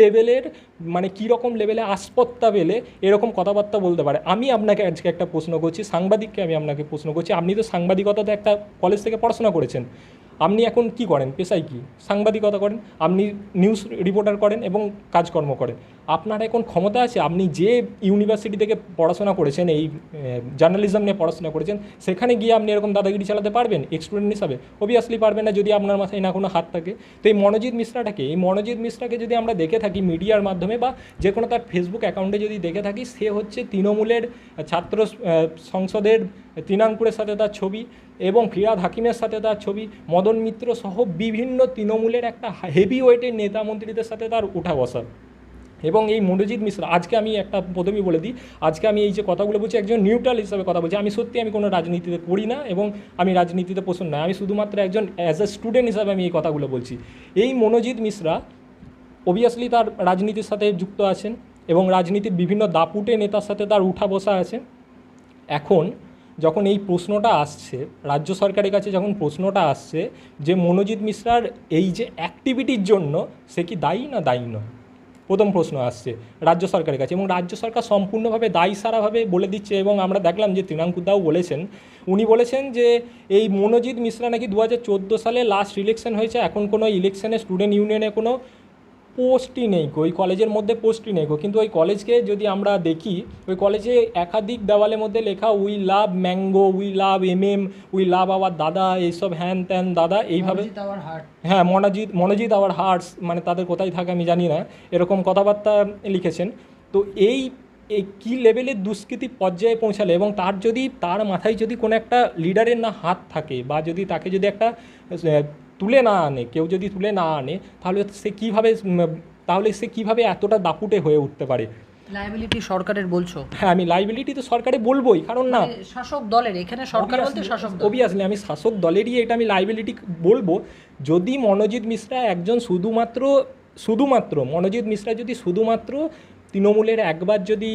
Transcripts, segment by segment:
লেভেলের মানে কীরকম লেভেলে আসপত্তা পেলে এরকম কথাবার্তা বলতে পারে। আমি আপনাকে আজকে একটা প্রশ্ন করছি, সাংবাদিককে আমি আপনাকে প্রশ্ন করছি। আপনি তো সাংবাদিকতাতে একটা কলেজ থেকে পড়াশোনা করেছেন। আপনি এখন কি করেন? পেশায় কি? সাংবাদিকতা করেন, আপনি নিউজ রিপোর্টার করেন এবং কাজকর্ম করেন। আপনার এখন ক্ষমতা আছে? আপনি যে ইউনিভার্সিটি থেকে পড়াশোনা করেছেন, এই জার্নালিজম নিয়ে পড়াশোনা করেছেন, সেখানে গিয়ে আপনি এরকম দাদাগিরি চালাতে পারবেন? স্টুডেন্ট হিসাবে? অবভিয়াসলি পারবেন না যদি আপনার মাথায় না কোনো হাত থাকে। তো এই মনোজিৎ মিশ্রাটাকে, এই মনোজিৎ মিশ্রাকে যদি আমরা দেখে থাকি মিডিয়ার মাধ্যমে বা যে কোনো তার ফেসবুক অ্যাকাউন্টে যদি দেখে থাকি, সে হচ্ছে তৃণমূলের ছাত্র সংসদের তৃণাঙ্কুরের সাথে তার ছবি। এবং ফিরাদ হাকিমের সাথে তার ছবি মদন মিত্র সহ বিভিন্ন তৃণমূলের একটা হেভি ওয়েটের নেতা মন্ত্রীদের সাথে তার উঠা বসা। এবং এই মনোজিৎ মিশ্রা, আজকে আমি একটা প্রথমেই বলে দিই, আজকে আমি এই যে কথাগুলো বলছি, একজন নিউট্রাল হিসাবে কথা বলছি। আমি সত্যি আমি কোনো রাজনীতিতে করি না এবং আমি রাজনীতিতে পছন্দ নয় আমি শুধুমাত্র একজন অ্যাজ এ স্টুডেন্ট হিসাবে আমি এই কথাগুলো বলছি। এই মনোজিৎ মিশ্রা অবভিয়াসলি তার রাজনীতির সাথে যুক্ত আছেন এবং রাজনীতির বিভিন্ন দাপুটে নেতার সাথে তার উঠা বসা আছে এখন যখন এই প্রশ্নটা আসছে, রাজ্য সরকারের কাছে যখন প্রশ্নটা আসছে যে মনোজিৎ মিশ্রার এই যে অ্যাক্টিভিটির জন্য সে কি দায়ী না দায়ী নয়? প্রথম প্রশ্ন আসছে রাজ্য সরকারের কাছে এবং রাজ্য সরকার সম্পূর্ণভাবে দায়ী সারাভাবে বলে দিচ্ছে এবং আমরা দেখলাম যে তৃণাঙ্কুদাও বলেছেন। উনি বলেছেন যে এই মনোজিৎ মিশ্রা নাকি দু হাজার চোদ্দ সালে লাস্ট ইলেকশন হয়েছে, এখন কোনো ইলেকশনে স্টুডেন্ট ইউনিয়নে কোনো পোস্টই নেই ওই কলেজের মধ্যে পোস্টই নেই কিন্তু ওই কলেজকে যদি আমরা দেখি ওই কলেজে একাধিক দেওয়ালের মধ্যে লেখা we love mango we love M M we love our দাদা এইসব হ্যান ত্যান দাদা এইভাবে হ্যাঁ মনোজিৎ মনোজিৎ আওয়ার হার্টস মানে তাদের কোথায় থাকে আমি জানি না এরকম কথাবার্তা লিখেছেন। তো এই এই কী লেভেলের দুষ্কৃতি পর্যায়ে পৌঁছালে এবং তার যদি তার মাথায় যদি কোনো একটা লিডারের না হাত থাকে বা যদি তাকে যদি একটা তুলে না আনে কেউ যদি তুলে না আনে তাহলে সে কীভাবে তাহলে সে কীভাবে এতটা দাপুটে হয়ে উঠতে পারে? লাইবিলিটি সরকারের বলছো? হ্যাঁ আমি লাইবিলিটি তো সরকারে বলবোই কারণ না মানে শাসক দলের এখানে সরকার বলতে শাসক অবভিয়াসলি আমি শাসক দলেরই এটা আমি লাইবিলিটি বলব। যদি মনোজিৎ মিশ্রা একজন শুধুমাত্র শুধুমাত্র মনোজিৎ মিশ্রা যদি শুধুমাত্র তৃণমূলের একবার যদি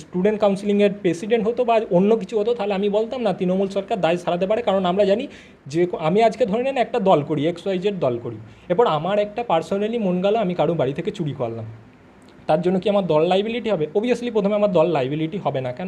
স্টুডেন্ট কাউন্সিলিংয়ের প্রেসিডেন্ট হতো বা অন্য কিছু হতো, তাহলে আমি বলতাম, না, তৃণমূল সরকার দায় সারাতে পারে, কারণ আমরা জানি যে, আমি আজকে ধরে নেন একটা দল করি এক্স ওয়াই জেড দল করি। এরপর আমার একটা পার্সোনালি মন গেল, আমি কারও বাড়ি থেকে চুরি করলাম। তার জন্য কি আমার দল লাইবিলিটি হবে? অবভিয়াসলি প্রথমে আমার দল লাইবিলিটি হবে না, কেন